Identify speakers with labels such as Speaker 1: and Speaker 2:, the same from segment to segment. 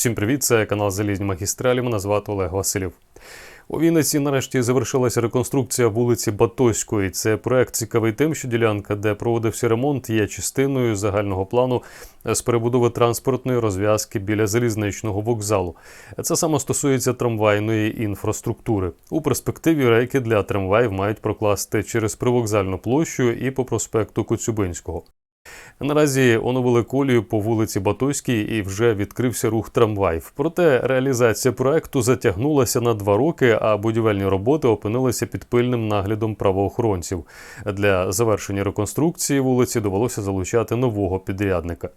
Speaker 1: Всім привіт, це канал Залізні Магістралі. Мене звати Олег Василів. У Вінниці нарешті завершилася реконструкція вулиці Батоської. Це проект цікавий тим, що ділянка, де проводився ремонт, є частиною загального плану з перебудови транспортної розв'язки біля залізничного вокзалу. Це саме стосується трамвайної інфраструктури. У перспективі рейки для трамваїв мають прокласти через привокзальну площу і по проспекту Коцюбинського. Наразі оновили колію по вулиці Батойській і вже відкрився рух трамваїв. Проте реалізація проекту затягнулася на два роки, а будівельні роботи опинилися під пильним наглядом правоохоронців. Для завершення реконструкції вулиці довелося залучати нового підрядника.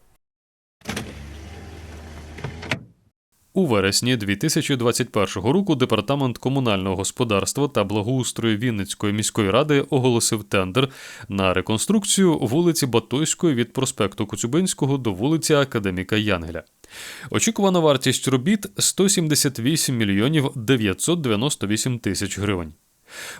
Speaker 1: У вересні 2021 року департамент комунального господарства та благоустрою Вінницької міської ради оголосив тендер на реконструкцію вулиці Батойської від проспекту Коцюбинського до вулиці Академіка Янгеля. Очікувана вартість робіт 178 мільйонів 998 тисяч гривень.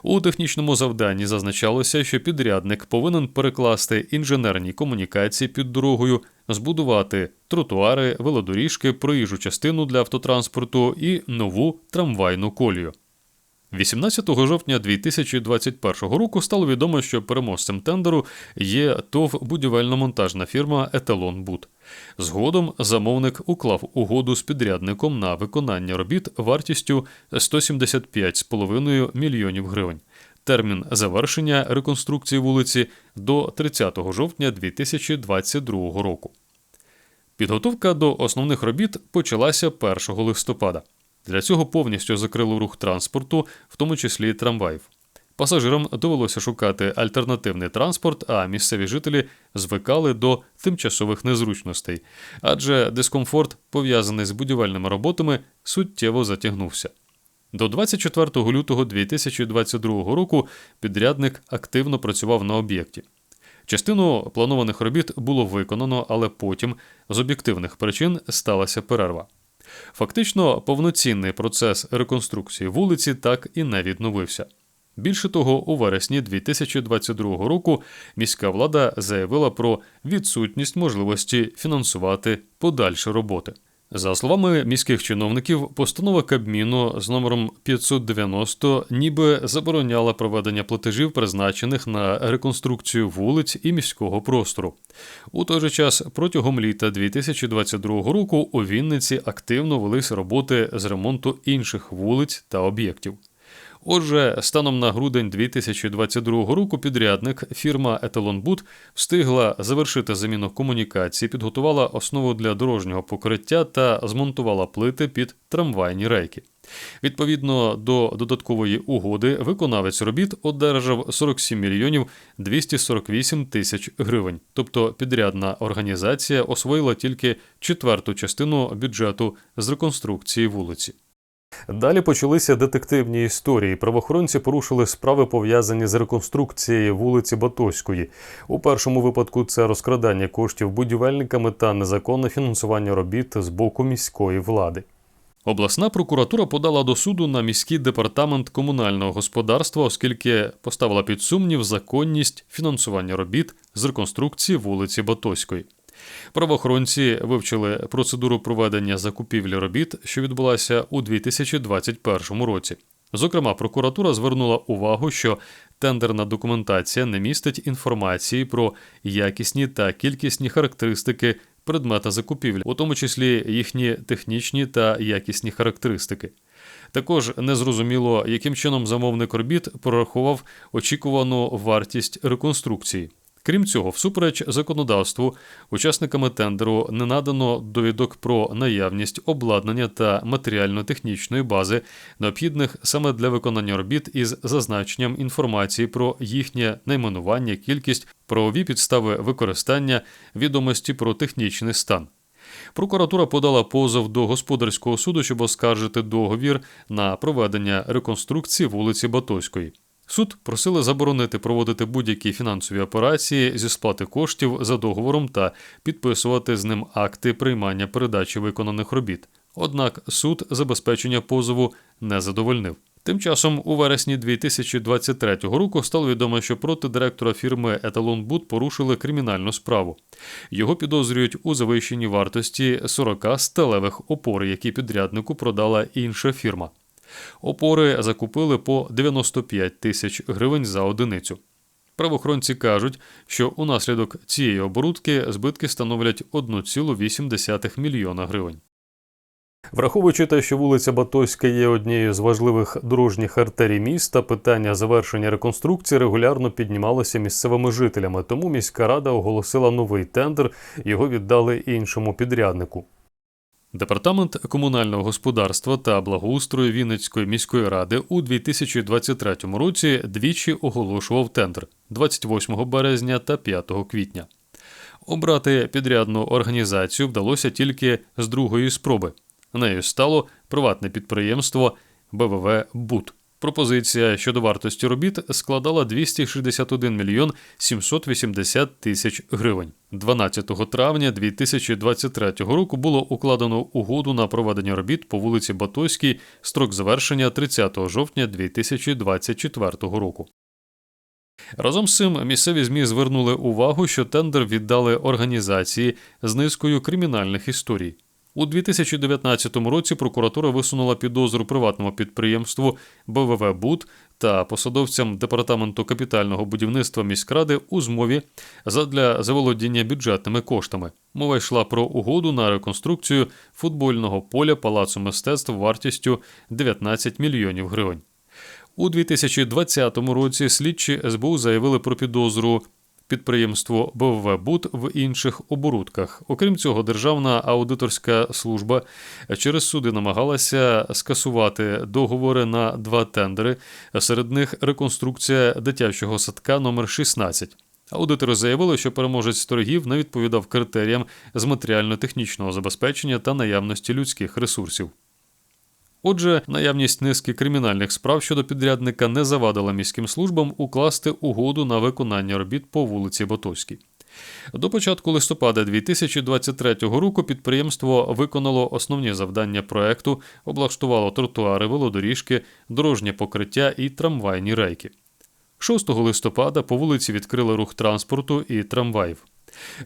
Speaker 1: У технічному завданні зазначалося, що підрядник повинен перекласти інженерні комунікації під дорогою, збудувати тротуари, велодоріжки, проїжджу частину для автотранспорту і нову трамвайну колію. 18 жовтня 2021 року стало відомо, що переможцем тендеру є ТОВ будівельно-монтажна фірма Еталон Буд. Згодом замовник уклав угоду з підрядником на виконання робіт вартістю 175,5 мільйонів гривень. Термін завершення реконструкції вулиці до 30 жовтня 2022 року. Підготовка до основних робіт почалася 1 листопада. Для цього повністю закрили рух транспорту, в тому числі трамваїв. Пасажирам довелося шукати альтернативний транспорт, а місцеві жителі звикали до тимчасових незручностей, адже дискомфорт, пов'язаний з будівельними роботами, суттєво затягнувся. До 24 лютого 2022 року підрядник активно працював на об'єкті. Частину планованих робіт було виконано, але потім з об'єктивних причин сталася перерва. Фактично, повноцінний процес реконструкції вулиці так і не відновився. Більше того, у вересні 2022 року міська влада заявила про відсутність можливості фінансувати подальші роботи. За словами міських чиновників, постанова Кабміну з номером 590 ніби забороняла проведення платежів, призначених на реконструкцію вулиць і міського простору. У той же час протягом літа 2022 року у Вінниці активно велися роботи з ремонту інших вулиць та об'єктів. Отже, станом на грудень 2022 року підрядник фірма Еталонбуд встигла завершити заміну комунікації, підготувала основу для дорожнього покриття та змонтувала плити під трамвайні рейки. Відповідно до додаткової угоди, виконавець робіт одержав 47 мільйонів 248 тисяч гривень. Тобто підрядна організація освоїла тільки четверту частину бюджету з реконструкції вулиці. Далі почалися детективні історії. Правоохоронці порушили справи, пов'язані з реконструкцією вулиці Батоської. У першому випадку це розкрадання коштів будівельниками та незаконне фінансування робіт з боку міської влади. Обласна прокуратура подала до суду на міський департамент комунального господарства, оскільки поставила під сумнів законність фінансування робіт з реконструкції вулиці Батоської. Правоохоронці вивчили процедуру проведення закупівлі робіт, що відбулася у 2021 році. Зокрема, прокуратура звернула увагу, що тендерна документація не містить інформації про якісні та кількісні характеристики предмета закупівлі, у тому числі їхні технічні та якісні характеристики. Також незрозуміло, яким чином замовник робіт прорахував очікувану вартість реконструкції. Крім цього, всупереч законодавству, учасниками тендеру не надано довідок про наявність обладнання та матеріально-технічної бази, необхідних саме для виконання робіт із зазначенням інформації про їхнє найменування, кількість, правові підстави використання, відомості про технічний стан. Прокуратура подала позов до господарського суду, щоб оскаржити договір на проведення реконструкції вулиці Батоської. Суд просили заборонити проводити будь-які фінансові операції зі сплати коштів за договором та підписувати з ним акти приймання передачі виконаних робіт. Однак суд забезпечення позову не задовольнив. Тим часом, у вересні 2023 року стало відомо, що проти директора фірми Еталон Буд порушили кримінальну справу. Його підозрюють у завищенні вартості 40 сталевих опор, які підряднику продала інша фірма. Опори закупили по 95 тисяч гривень за одиницю. Правоохоронці кажуть, що унаслідок цієї оборудки збитки становлять 1,8 мільйона гривень. Враховуючи те, що вулиця Батойська є однією з важливих дорожніх артерій міста, питання завершення реконструкції регулярно піднімалося місцевими жителями, тому міська рада оголосила новий тендер, його віддали іншому підряднику. Департамент комунального господарства та благоустрою Вінницької міської ради у 2023 році двічі оголошував тендер 28 березня та 5 квітня. Обрати підрядну організацію вдалося тільки з другої спроби. Нею стало приватне підприємство БВВ Бут. Пропозиція щодо вартості робіт складала 261 мільйон 780 тисяч гривень. 12 травня 2023 року було укладено угоду на проведення робіт по вулиці Батойській, строк завершення 30 жовтня 2024 року. Разом з цим місцеві ЗМІ звернули увагу, що тендер віддали організації з низкою кримінальних історій. У 2019 році прокуратура висунула підозру приватному підприємству БВВ Буд та посадовцям департаменту капітального будівництва міськради у змові задля заволодіння бюджетними коштами. Мова йшла про угоду на реконструкцію футбольного поля палацу мистецтв вартістю 19 мільйонів гривень. У 2020 році слідчі СБУ заявили про підозру підприємство БВ Буд в інших оборудках. Окрім цього, Державна аудиторська служба через суди намагалася скасувати договори на два тендери. Серед них реконструкція дитячого садка номер 16 Аудитори заявили, що переможець торгів не відповідав критеріям з матеріально-технічного забезпечення та наявності людських ресурсів. Отже, наявність низки кримінальних справ щодо підрядника не завадила міським службам укласти угоду на виконання робіт по вулиці Ботовській. До початку листопада 2023 року підприємство виконало основні завдання проекту, облаштувало тротуари, велодоріжки, дорожнє покриття і трамвайні рейки. 6 листопада по вулиці відкрили рух транспорту і трамваїв.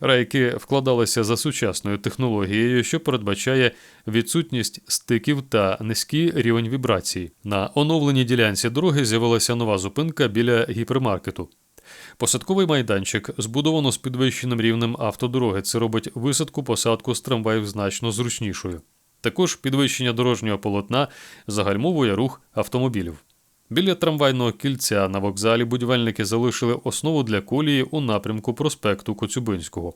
Speaker 1: Рейки вкладалися за сучасною технологією, що передбачає відсутність стиків та низький рівень вібрації. На оновленій ділянці дороги з'явилася нова зупинка біля гіпермаркету. Посадковий майданчик збудовано з підвищеним рівнем автодороги. Це робить висадку посадку з трамваїв значно зручнішою. Також підвищення дорожнього полотна загальмовує рух автомобілів. Біля трамвайного кільця на вокзалі будівельники залишили основу для колії у напрямку проспекту Коцюбинського.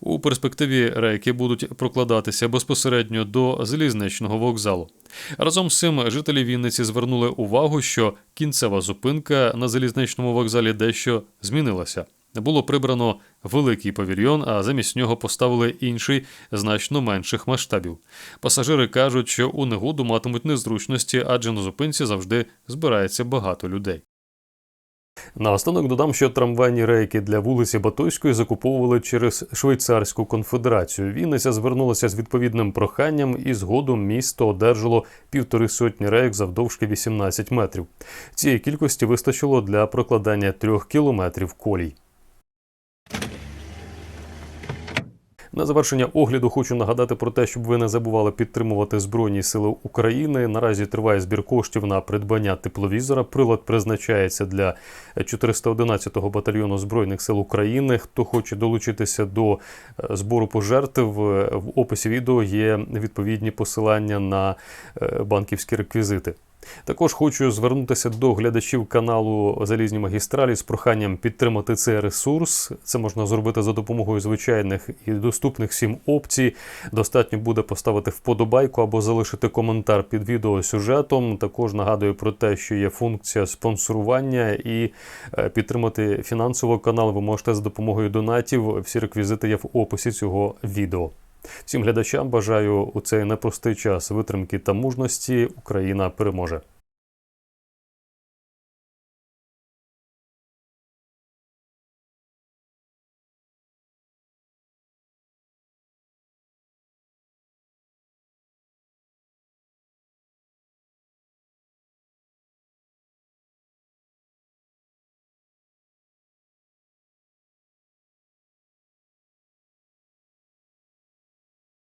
Speaker 1: У перспективі рейки будуть прокладатися безпосередньо до залізничного вокзалу. Разом з цим жителі Вінниці звернули увагу, що кінцева зупинка на залізничному вокзалі дещо змінилася було прибрано великий павільйон, а замість нього поставили інший значно менших масштабів. Пасажири кажуть, що у негоду матимуть незручності, адже на зупинці завжди збирається багато людей. Наостанок додам, що трамвайні рейки для вулиці Батойської закуповували через Швейцарську конфедерацію. Вінниця звернулася з відповідним проханням, і згодом місто одержало півтори сотні рейк завдовжки 18 метрів. Цієї кількості вистачило для прокладання трьох кілометрів колій. На завершення огляду хочу нагадати про те, щоб ви не забували підтримувати Збройні Сили України. Наразі триває збір коштів на придбання тепловізора. Прилад призначається для 411-го батальйону збройних сил України. Хто хоче долучитися до е, збору пожертв, в описі відео є відповідні посилання на е, банківські реквізити. Також хочу звернутися до глядачів каналу Залізні магістралі з проханням підтримати цей ресурс. Це можна зробити за допомогою звичайних і доступних всім опцій. Достатньо буде поставити вподобайку або залишити коментар під відео сюжетом. Також нагадую про те, що є функція спонсорування і е, підтримати фінансово канал. Ви можете за допомогою донатів. Всі реквізити є в описі цього відео. Всім глядачам бажаю у цей непростий час витримки та мужності. Україна переможе.